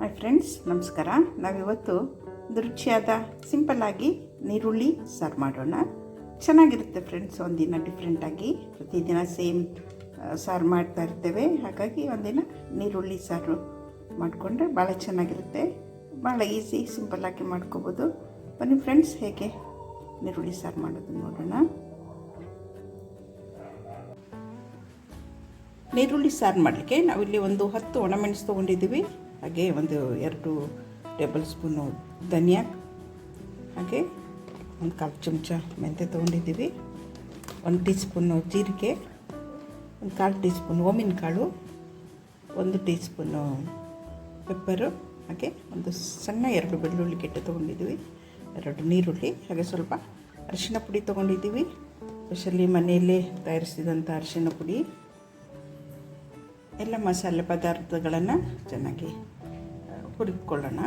Hi friends, ನಮಸ್ಕಾರ. ನಾವಿವತ್ತು ರುಚಿಯಾದ ಸಿಂಪಲ್ಲಾಗಿ ನೀರುಳ್ಳಿ ಸಾರು ಮಾಡೋಣ. ಚೆನ್ನಾಗಿರುತ್ತೆ ಫ್ರೆಂಡ್ಸ್, ಒಂದಿನ ಡಿಫ್ರೆಂಟಾಗಿ ಪ್ರತಿದಿನ ಸೇಮ್ ಸಾರು ಮಾಡ್ತಾ ಇರ್ತೇವೆ. ಹಾಗಾಗಿ ಒಂದಿನ ನೀರುಳ್ಳಿ ಸಾರು ಮಾಡಿಕೊಂಡ್ರೆ ಭಾಳ ಚೆನ್ನಾಗಿರುತ್ತೆ. ಭಾಳ ಈಸಿ ಸಿಂಪಲ್ಲಾಗಿ ಮಾಡ್ಕೋಬೋದು. ಬನ್ನಿ ಫ್ರೆಂಡ್ಸ್, ಹೇಗೆ ನೀರುಳ್ಳಿ ಸಾರು ಮಾಡೋದು ನೋಡೋಣ. ನೀರುಳ್ಳಿ ಸಾರು ಮಾಡಲಿಕ್ಕೆ ನಾವಿಲ್ಲಿ ಒಂದು ಹತ್ತು ಒಣಮೆಣಸು ತೊಗೊಂಡಿದ್ದೀವಿ. ಹಾಗೆ ಒಂದು ಎರಡು ಟೇಬಲ್ ಸ್ಪೂನು ಧನಿಯಾ, ಹಾಗೆ ಒಂದು ಕಾಲು ಚಮಚ ಮೆಂತ್ಯ ತೊಗೊಂಡಿದ್ದೀವಿ. ಒಂದು ಟೀ ಸ್ಪೂನು ಜೀರಿಗೆ, ಒಂದು ಕಾಲು ಟೀ ಸ್ಪೂನ್ ಓಮಿನ ಕಾಳು ಒಂದು ಟೀ ಸ್ಪೂನು ಪೆಪ್ಪರು, ಹಾಗೆ ಒಂದು ಸಣ್ಣ ಎರಡು ಬೆಳ್ಳುಳ್ಳಿ ಕೆಟ್ಟು ತೊಗೊಂಡಿದ್ದೀವಿ. ಎರಡು ನೀರುಳ್ಳಿ, ಹಾಗೆ ಸ್ವಲ್ಪ ಅರಿಶಿಣ ಪುಡಿ ತೊಗೊಂಡಿದ್ದೀವಿ. ಸ್ಪೆಷಲಿ ಮನೆಯಲ್ಲೇ ತಯಾರಿಸಿದಂಥ ಅರಿಶಿಣ ಪುಡಿ. ಎಲ್ಲ ಮಸಾಲೆ ಪದಾರ್ಥಗಳನ್ನು ಚೆನ್ನಾಗಿ ಹುರಿದುಕೊಳ್ಳೋಣ.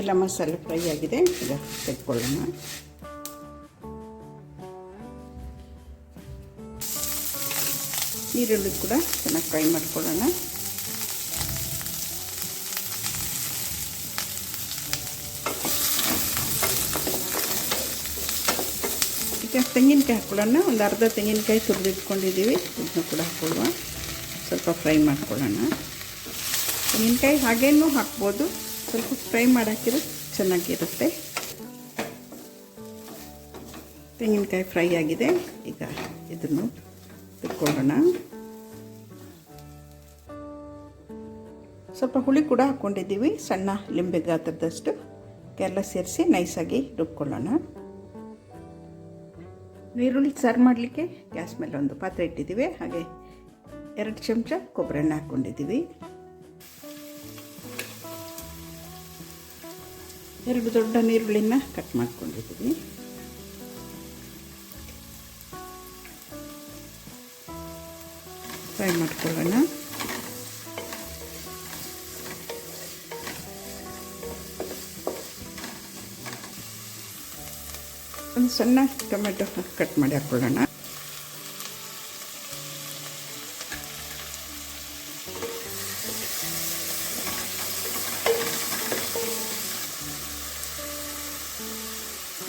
ಎಲ್ಲ ಮಸಾಲೆ ಫ್ರೈ ಆಗಿದೆ. ಈಗ ತೆಗೆದುಕೊಳ್ಳೋಣ. ಈರುಳ್ಳಿ ಕೂಡ ಚೆನ್ನಾಗಿ ಫ್ರೈ ಮಾಡ್ಕೊಳ್ಳೋಣ. ಈಗ ತೆಂಗಿನಕಾಯಿ ಹಾಕ್ಕೊಳ್ಳೋಣ ಒಂದು ಅರ್ಧ ತೆಂಗಿನಕಾಯಿ ತುರಿದಿಟ್ಕೊಂಡಿದ್ದೀವಿ. ಇದನ್ನು ಕೂಡ ಹಾಕ್ಕೊಳ್ಳುವ ಸ್ವಲ್ಪ ಫ್ರೈ ಮಾಡ್ಕೊಳ್ಳೋಣ. ತೆಂಗಿನಕಾಯಿ ಹಾಗೇನೂ ಹಾಕ್ಬೋದು. ಸ್ವಲ್ಪ ಫ್ರೈ ಮಾಡಾಕಿದ್ರೆ ಚೆನ್ನಾಗಿರುತ್ತೆ. ತೆಂಗಿನಕಾಯಿ ಫ್ರೈ ಆಗಿದೆ. ಈಗ ಇದನ್ನು ತಿಳ್ಕೊಳ್ಳೋಣ ಸ್ವಲ್ಪ ಹುಳಿ ಕೂಡ ಹಾಕ್ಕೊಂಡಿದ್ದೀವಿ ಸಣ್ಣ ಲಿಂಬೆ ಗಾತ್ರದಷ್ಟು. ಎಲ್ಲ ಸೇರಿಸಿ ನೈಸಾಗಿ ರುಬ್ಕೊಳ್ಳೋಣ. ಈರುಳ್ಳಿ ಸಾರು ಮಾಡಲಿಕ್ಕೆ ಗ್ಯಾಸ್ ಮೇಲೆ ಒಂದು ಪಾತ್ರೆ ಇಟ್ಟಿದ್ದೀವಿ. ಹಾಗೆ ಎರಡು ಚಮಚ ಕೊಬ್ಬರಿ ಹಾಕ್ಕೊಂಡಿದ್ದೀವಿ ಎರಡು ದೊಡ್ಡ ನೀರುಳ್ಳಿನ ಕಟ್ ಮಾಡ್ಕೊಂಡಿದ್ದೀನಿ ಫ್ರೈ ಮಾಡ್ಕೊಳ್ಳೋಣ. ಒಂದು ಸಣ್ಣ ಟೊಮೆಟೊ ಕಟ್ ಮಾಡಿ ಹಾಕ್ಕೊಳ್ಳೋಣ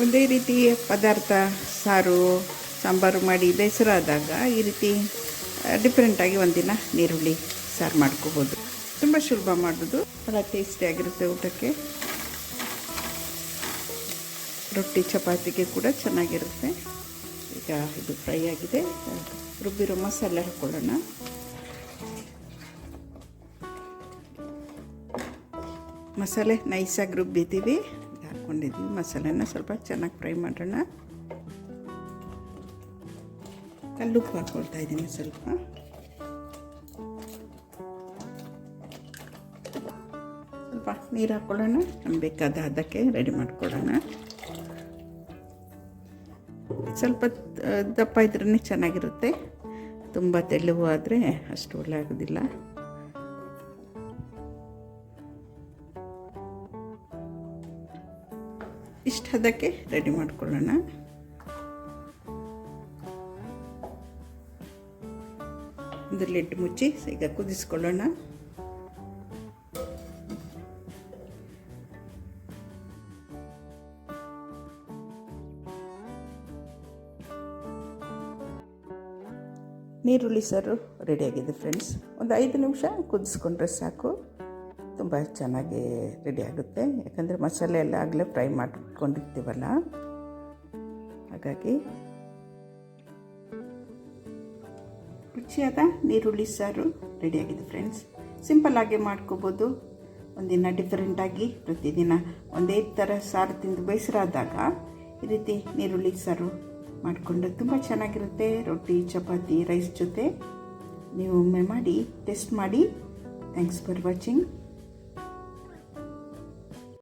ಒಂದೇ ರೀತಿ ಪದಾರ್ಥ, ಸಾರು, ಸಾಂಬಾರು ಮಾಡಿ ಬೇಸರಾದಾಗ ಈ ರೀತಿ ಡಿಫ್ರೆಂಟಾಗಿ ಒಂದಿನ ನೀರುಳ್ಳಿ ಸಾರು ಮಾಡ್ಕೋಬೋದು. ತುಂಬ ಸುಲಭ ಮಾಡೋದು. ಭಾಳ ಟೇಸ್ಟಿಯಾಗಿರುತ್ತೆ ಊಟಕ್ಕೆ. ರೊಟ್ಟಿ, ಚಪಾತಿಗೆ ಕೂಡ ಚೆನ್ನಾಗಿರುತ್ತೆ. ಈಗ ಇದು ಫ್ರೈ ಆಗಿದೆ. ರುಬ್ಬಿರೋ ಮಸಾಲೆ ಹಾಕ್ಕೊಳ್ಳೋಣ ಮಸಾಲೆ ನೈಸಾಗಿ ರುಬ್ಬಿದ್ದೀವಿ. ಹಾಕ್ಕೊಂಡಿದ್ದೀವಿ ಮಸಾಲೆನ ಸ್ವಲ್ಪ ಚೆನ್ನಾಗಿ ಫ್ರೈ ಮಾಡೋಣ. ಕಲ್ಲುಪ್ಪು ಹಾಕ್ಕೊಳ್ತಾ ಇದ್ದೀನಿ ಸ್ವಲ್ಪ. ಸ್ವಲ್ಪ ನೀರು ಹಾಕ್ಕೊಳ್ಳೋಣ ನಮ್ಗೆ ಬೇಕಾದ ಅದಕ್ಕೆ ರೆಡಿ ಮಾಡ್ಕೊಳ್ಳೋಣ ಸ್ವಲ್ಪ ದಪ್ಪ ಇದ್ರೇ ಚೆನ್ನಾಗಿರುತ್ತೆ. ತುಂಬ ತೆಳುವು ಆದರೆ ಅಷ್ಟು ಒಳ್ಳೆ ಆಗೋದಿಲ್ಲ. ಇಷ್ಟು ಹದಕ್ಕೆ ರೆಡಿ ಮಾಡಿಕೊಳ್ಳೋಣ. ಒಂದು ಲಿಡ್ ಮುಚ್ಚಿ ಈಗ ಕುದಿಸ್ಕೊಳ್ಳೋಣ. ನೀರುಳ್ಳಿ ಸಾರು ರೆಡಿಯಾಗಿದೆ ಫ್ರೆಂಡ್ಸ್ ಒಂದು ಐದು ನಿಮಿಷ ಕುದಿಸ್ಕೊಂಡ್ರೆ ಸಾಕು. ತುಂಬ ಚೆನ್ನಾಗಿ ರೆಡಿ ಆಗುತ್ತೆ. ಯಾಕಂದರೆ ಮಸಾಲೆ ಎಲ್ಲ ಆಗಲೇ ಫ್ರೈ ಮಾಡಿಕೊಂಡಿರ್ತೀವಲ್ಲ? ಹಾಗಾಗಿ ರುಚಿಯಾದ ನೀರುಳ್ಳಿ ಸಾರು ರೆಡಿಯಾಗಿದೆ ಫ್ರೆಂಡ್ಸ್ ಸಿಂಪಲ್ ಆಗಿ ಮಾಡ್ಕೋಬೋದು. ಒಂದಿನ ಡಿಫ್ರೆಂಟಾಗಿ ಪ್ರತಿದಿನ ಒಂದೇ ಥರ ಸಾರು ತಿಂದು ಬೇಸರಾದಾಗ ಈ ರೀತಿ ನೀರುಳ್ಳಿ ಸಾರು ಮಾಡಿಕೊಂಡು ತುಂಬ ಚೆನ್ನಾಗಿರುತ್ತೆ. ರೊಟ್ಟಿ, ಚಪಾತಿ ರೈಸ್ ಜೊತೆ ನೀವು ಒಮ್ಮೆ ಮಾಡಿ ಟೆಸ್ಟ್ ಮಾಡಿ. Thanks for watching